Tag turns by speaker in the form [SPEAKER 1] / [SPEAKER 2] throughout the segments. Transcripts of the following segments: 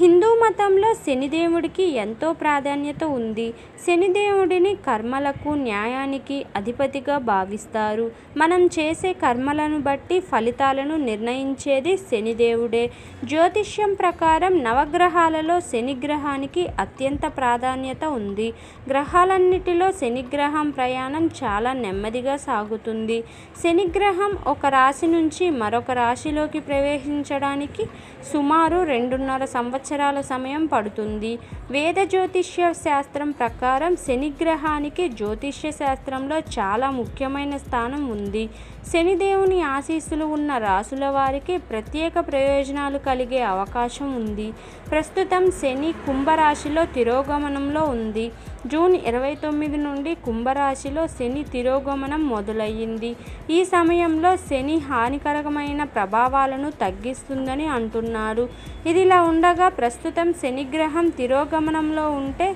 [SPEAKER 1] హిందూ మతంలో శనిదేవుడికి ఎంతో ప్రాధాన్యత ఉంది. శనిదేవుడిని కర్మలకు న్యాయానికి అధిపతిగా భావిస్తారు. మనం చేసే కర్మలను బట్టి ఫలితాలను నిర్ణయించేది శనిదేవుడే. జ్యోతిష్యం ప్రకారం నవగ్రహాలలో శనిగ్రహానికి అత్యంత ప్రాధాన్యత ఉంది. గ్రహాలన్నిటిలో శనిగ్రహం ప్రయాణం చాలా నెమ్మదిగా సాగుతుంది. శనిగ్రహం ఒక రాశి నుంచి మరొక రాశిలోకి ప్రవేశించడానికి సుమారు రెండున్నర సంవత్సరం సంవత్సరాల సమయం పడుతుంది. వేద జ్యోతిష్య శాస్త్రం ప్రకారం శనిగ్రహానికి జ్యోతిష్య శాస్త్రంలో చాలా ముఖ్యమైన స్థానం ఉంది. శనిదేవుని ఆశీస్సులు ఉన్న రాసుల వారికి ప్రత్యేక ప్రయోజనాలు కలిగే అవకాశం ఉంది. ప్రస్తుతం శని కుంభరాశిలో తిరోగమనంలో ఉంది. జూన్ ఇరవై తొమ్మిది నుండి కుంభరాశిలో శని తిరోగమనం మొదలయ్యింది. ఈ సమయంలో శని హానికరమైన ప్రభావాలను తగ్గిస్తుందని అంటున్నారు. ఇదిలా ఉండగా ప్రస్తుతం శనిగ్రహం తిరోగమనంలో ఉంటే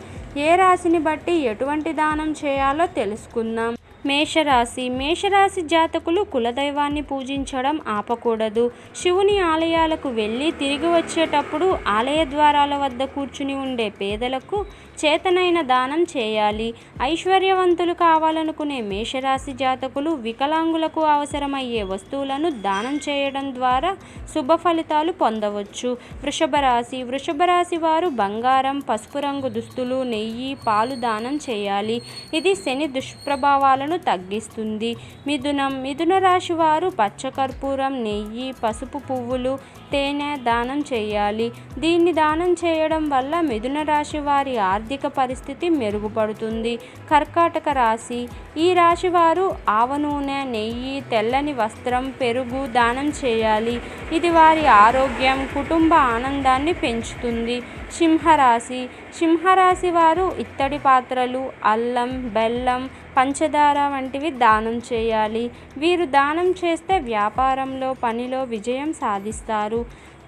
[SPEAKER 1] ఏ రాశిని బట్టి ఎటువంటి దానం చేయాలో తెలుసుకుందాం. మేషరాశి. మేషరాశి జాతకులు కులదైవాన్ని పూజించడం ఆపకూడదు. శివుని ఆలయాలకు వెళ్ళి తిరిగి వచ్చేటప్పుడు ఆలయ ద్వారాల వద్ద కూర్చుని ఉండే పేదలకు చేతనైన దానం చేయాలి. ఐశ్వర్యవంతులు కావాలనుకునే మేషరాశి జాతకులు వికలాంగులకు అవసరమయ్యే వస్తువులను దానం చేయడం ద్వారా శుభ ఫలితాలు పొందవచ్చు. వృషభ రాశి వృషభ రాశి వారు బంగారం పసుపు రంగు దుస్తులు నెయ్యి పాలు దానం చేయాలి. ఇది శని దుష్ప్రభావాలను తగ్గిస్తుంది. మిథునం మిథున రాశి వారు పచ్చకర్పూరం నెయ్యి పసుపు పువ్వులు తేనె దానం చేయాలి. దీన్ని దానం చేయడం వల్ల మిథున రాశి వారి ఆర్థిక పరిస్థితి మెరుగుపడుతుంది. కర్కాటక రాశి ఈ రాశి వారు ఆవ నూనె నెయ్యి తెల్లని వస్త్రం పెరుగు దానం చేయాలి. ఇది వారి ఆరోగ్యం కుటుంబ ఆనందాన్ని పెంచుతుంది. సింహరాశి సింహరాశి వారు ఇత్తడి పాత్రలు అల్లం బెల్లం పంచదార వంటివి దానం చేయాలి. వీరు దానం చేస్తే వ్యాపారంలో పనిలో విజయం సాధిస్తారు.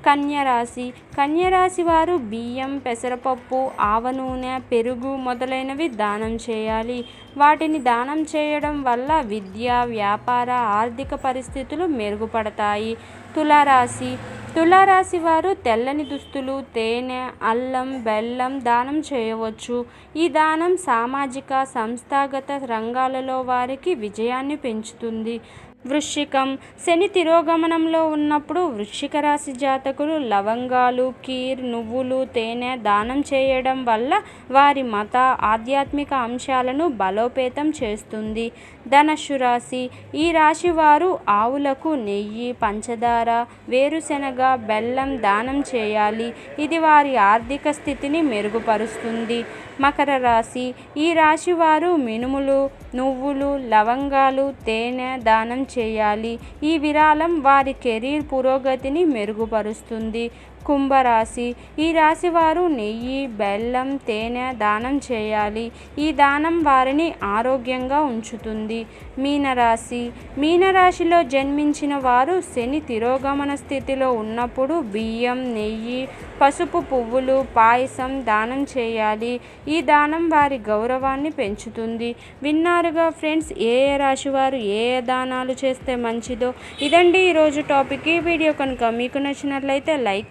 [SPEAKER 1] కన్యరాశి. కన్యరాశి వారు బియ్యం పెసరపప్పు ఆవ నూనె పెరుగు మొదలైనవి దానం చేయాలి. వాటిని దానం చేయడం వల్ల విద్య వ్యాపార ఆర్థిక పరిస్థితులు మెరుగుపడతాయి. తులారాశి. తులారాశి వారు తెల్లని దుస్తులు తేనె అల్లం బెల్లం దానం చేయవచ్చు. ఈ దానం సామాజిక సంస్థాగత రంగాలలో వారికి విజయాన్ని పెంచుతుంది. వృశ్చికం శని తిరోగమనంలో ఉన్నప్పుడు వృశ్చిక రాశి జాతకులు లవంగాలు కీర్ నువ్వులు తేనె దానం చేయడం వల్ల వారి మత ఆధ్యాత్మిక అంశాలను బలోపేతం చేస్తుంది. ధనస్సు రాశి ఈ రాశి వారు ఆవులకు నెయ్యి పంచదార వేరుశెనగ బెల్లం దానం చేయాలి. ఇది వారి ఆర్థిక స్థితిని మెరుగుపరుస్తుంది. మకర రాశి ఈ రాశి వారు మినుములు నువ్వులు లవంగాలు తేనె దానం చేయాలి. ఈ విరాళం వారి కెరీర్ పురోగతిని మెరుగుపరుస్తుంది. కుంభరాశి. ఈ రాశి వారు నెయ్యి బెల్లం తేనె దానం చేయాలి. ఈ దానం వారిని ఆరోగ్యంగా ఉంచుతుంది. మీనరాశి. మీనరాశిలో జన్మించిన వారు శని తిరోగమన స్థితిలో ఉన్నప్పుడు బియ్యం నెయ్యి పసుపు పువ్వులు పాయసం దానం చేయాలి. ఈ దానం వారి గౌరవాన్ని పెంచుతుంది. విన్నారుగా ఫ్రెండ్స్ ఏ ఏ రాశి వారు ఏ ఏ దానాలు చేస్తే మంచిదో? ఇదండి ఈరోజు టాపిక్. ఈ వీడియో కనుక మీకు నచ్చినట్లయితే లైక్